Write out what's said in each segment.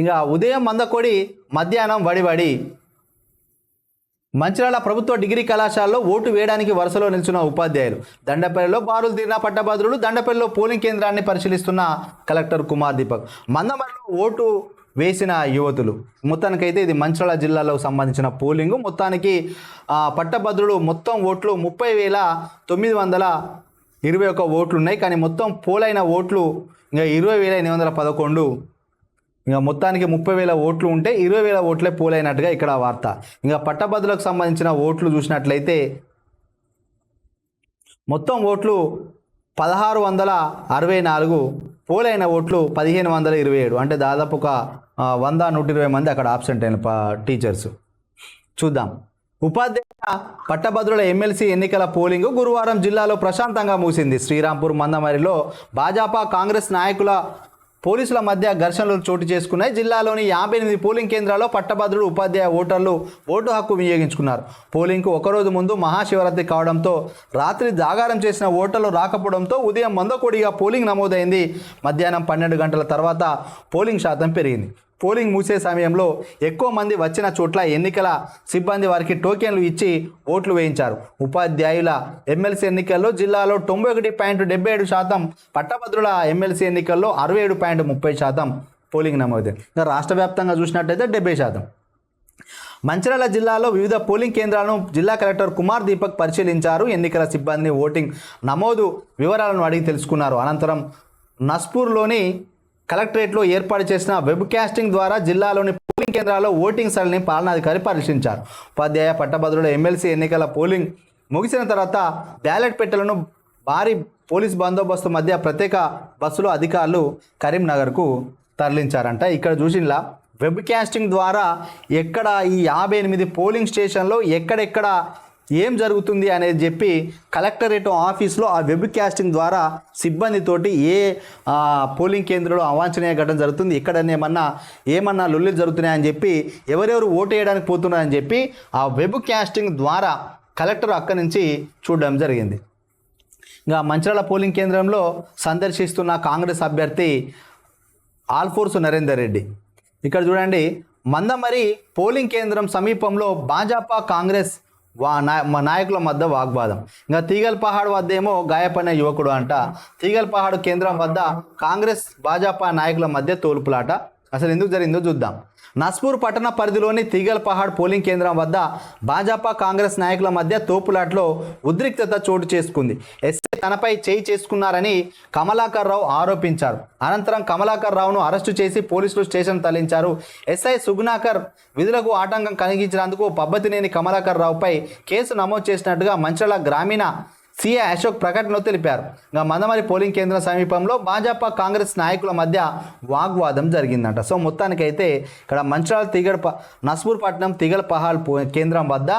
ఇంకా ఉదయం మందకొడి మధ్యాహ్నం వడివడి. మంచిర్యాల ప్రభుత్వ డిగ్రీ కళాశాలలో ఓటు వేయడానికి వరుసలో నిల్చున్న ఉపాధ్యాయులు. దండపల్లిలో బారులు తీరిన పట్టభద్రులు దండపల్లిలో పోలింగ్ కేంద్రాన్ని పరిశీలిస్తున్న కలెక్టర్ కుమార్ దీపక్. మందమరిలో ఓటు వేసిన యువతులు. మొత్తానికైతే ఇది మంచిర్యాల జిల్లాలో సంబంధించిన పోలింగ్. మొత్తానికి పట్టభద్రులు మొత్తం ఓట్లు ముప్పై వేల తొమ్మిది వందల ఇరవై ఒక్క ఓట్లు ఉన్నాయి కానీ మొత్తం పోలైన ఓట్లు ఇంకా ఇరవై వేల ఎనిమిది వందల పదకొండు. ఇంకా మొత్తానికి ముప్పై వేల ఓట్లు ఉంటే ఇరవై వేల ఓట్లే పోలైనట్టుగా ఇక్కడ వార్త. ఇంకా పట్టభద్రులకు సంబంధించిన ఓట్లు చూసినట్లయితే మొత్తం ఓట్లు పదహారు వందల అరవై నాలుగు పోలైన ఓట్లు పదిహేను వందల ఇరవై ఏడు. అంటే దాదాపు ఒక వంద నూట ఇరవై మంది అక్కడ ఆబ్సెంట్ అయిన ప- టీచర్స్ చూద్దాం. ఉపాధ్యాయ పట్టభద్రుల ఎమ్మెల్సీ ఎన్నికల పోలింగ్ గురువారం జిల్లాలో ప్రశాంతంగా మూసింది శ్రీరాంపూర్ మందమరిలో భాజపా కాంగ్రెస్ నాయకుల పోలీసుల మధ్య ఘర్షణలు చోటు చేసుకున్నాయి. జిల్లాలోని యాభై ఎనిమిది పోలింగ్ కేంద్రాల్లో పట్టభద్రులు ఉపాధ్యాయ ఓటర్లు ఓటు హక్కు వినియోగించుకున్నారు. పోలింగ్కు ఒకరోజు ముందు మహాశివరాత్రి కావడంతో రాత్రి జాగారం చేసిన ఓటర్లు రాకపోవడంతో ఉదయం మందకోడిగా పోలింగ్ నమోదైంది. మధ్యాహ్నం పన్నెండు గంటల తర్వాత పోలింగ్ శాతం పెరిగింది. పోలింగ్ మూసే సమయంలో ఎక్కువ మంది వచ్చిన చోట్ల ఎన్నికల సిబ్బంది వారికి టోకెన్లు ఇచ్చి ఓట్లు వేయించారు. ఉపాధ్యాయుల ఎమ్మెల్సీ ఎన్నికల్లో జిల్లాలో తొంభై ఒకటి పాయింట్ డెబ్బై ఏడు శాతం పట్టభద్రుల ఎమ్మెల్సీ ఎన్నికల్లో అరవై ఏడు పాయింట్ ముప్పై శాతం పోలింగ్ నమోదైంది ఇంకా రాష్ట్ర వ్యాప్తంగా చూసినట్టయితే డెబ్బై శాతం. మంచిర్యాల జిల్లాలో వివిధ పోలింగ్ కేంద్రాలను జిల్లా కలెక్టర్ కుమార్ దీపక్ పరిశీలించారు. ఎన్నికల సిబ్బంది ఓటింగ్ నమోదు వివరాలను అడిగి తెలుసుకున్నారు. అనంతరం నస్పూర్లోని కలెక్టరేట్లో ఏర్పాటు చేసిన వెబ్ కాస్టింగ్ ద్వారా జిల్లాలోని పోలింగ్ కేంద్రాల్లో ఓటింగ్ సరళిని పాలనాధికారి పరిశీలించారు. ఉపాధ్యాయ పట్టభద్రుల ఎమ్మెల్సీ ఎన్నికల పోలింగ్ ముగిసిన తర్వాత బ్యాలెట్ పెట్టెలను భారీ పోలీస్ బందోబస్తు మధ్య ప్రత్యేక బస్సులో అధికారులు కరీంనగర్కు తరలించారంట. ఇక్కడ చూసినలా వెబ్ కాస్టింగ్ ద్వారా ఎక్కడ ఈ యాభై ఎనిమిది పోలింగ్ స్టేషన్లో ఎక్కడెక్కడ ఏం జరుగుతుంది అనేది చెప్పి కలెక్టరేట్ ఆఫీస్లో ఆ వెబ్ క్యాస్టింగ్ ద్వారా సిబ్బందితోటి ఏ పోలింగ్ కేంద్రంలో అవాంఛనీయ ఘటన జరుగుతుంది ఎక్కడ ఏమన్నా ఏమన్నా లొల్లులు జరుగుతున్నాయని చెప్పి ఎవరెవరు ఓటు వేయడానికి పోతున్నారని చెప్పి ఆ వెబ్ క్యాస్టింగ్ ద్వారా కలెక్టర్ అక్కడి నుంచి చూడడం జరిగింది. ఇంకా మంచిర్యాల పోలింగ్ కేంద్రంలో సందర్శిస్తున్న కాంగ్రెస్ అభ్యర్థి ఆల్ఫోర్స్ నరేందర్ రెడ్డి. ఇక్కడ చూడండి మందమరి పోలింగ్ కేంద్రం సమీపంలో భాజపా కాంగ్రెస్ వా మా నాయకుల మధ్య వాగ్వాదం. ఇంకా తీగల్ పహాడ్ వద్ద ఏమో గాయపడిన యువకుడు అంట. తీగల్ పహాడ్ కేంద్రం వద్ద కాంగ్రెస్ భాజపా నాయకుల మధ్య తోలుపులాట. అసలు ఎందుకు జరిగిందో చూద్దాం. నస్పూర్ పట్టణ పరిధిలోని తీగల్ పహాడ్ పోలింగ్ కేంద్రం వద్ద భాజపా కాంగ్రెస్ నాయకుల మధ్య తోపులాట్లో ఉద్రిక్తత చోటు చేసుకుంది. ఎస్ఐ తనపై చేయి చేసుకున్నారని కమలాకర్ రావు ఆరోపించారు. అనంతరం కమలాకర్ రావును అరెస్టు చేసి పోలీసులు స్టేషన్ తరలించారు. ఎస్ఐ సుగుణాకర్ విధులకు ఆటంకం కలిగించినందుకు పబ్బతినేని కమలాకర్ రావుపై కేసు నమోదు చేసినట్టుగా మంచిర్యాల గ్రామీణ సీఏ అశోక్ ప్రకటనలో తెలిపారు. ఇంకా మందమరి పోలింగ్ కేంద్రం సమీపంలో భాజపా కాంగ్రెస్ నాయకుల మధ్య వాగ్వాదం జరిగిందంట. సో మొత్తానికైతే ఇక్కడ మంచిర్యాల తిగడ ప- నస్పూర్ తిగల పహాల్ పో- కేంద్రం వద్ద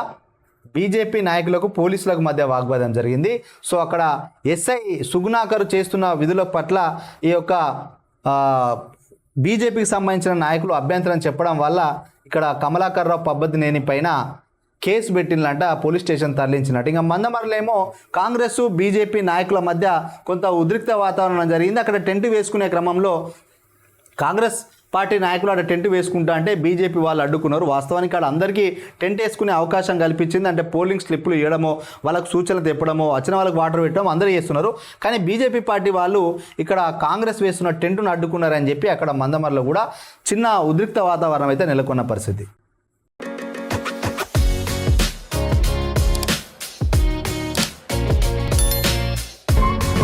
బీజేపీ నాయకులకు పోలీసులకు మధ్య వాగ్వాదం జరిగింది. సో అక్కడ ఎస్ఐ సుగుణాకర్ చేస్తున్న విధుల పట్ల ఈ యొక్క బీజేపీకి సంబంధించిన నాయకులు అభ్యంతరం చెప్పడం వల్ల ఇక్కడ కమలాకర్ రావు పబ్బతినేని పైన కేసు పెట్టిందంట పోలీస్ స్టేషన్ తరలించినట్టు. ఇంకా మందమరలేమో కాంగ్రెస్ బీజేపీ నాయకుల మధ్య కొంత ఉద్రిక్త వాతావరణం జరిగింది. అక్కడ టెంట్ వేసుకునే క్రమంలో కాంగ్రెస్ పార్టీ నాయకులు అక్కడ టెంట్ వేసుకుంటా అంటే బీజేపీ వాళ్ళు అడ్డుకున్నారు. వాస్తవానికి అక్కడ అందరికీ టెంట్ వేసుకునే అవకాశం కల్పించింది. అంటే పోలింగ్ స్లిప్లు ఇవ్వడమో వాళ్ళకు సూచనలు తెప్పడమో వచ్చిన వాళ్ళకి వాటర్ పెట్టడం అందరూ చేస్తున్నారు. కానీ బీజేపీ పార్టీ వాళ్ళు ఇక్కడ కాంగ్రెస్ వేస్తున్న టెంట్ను అడ్డుకున్నారని చెప్పి అక్కడ మందమర్లో కూడా చిన్న ఉద్రిక్త వాతావరణం అయితే నెలకొన్న పరిస్థితి.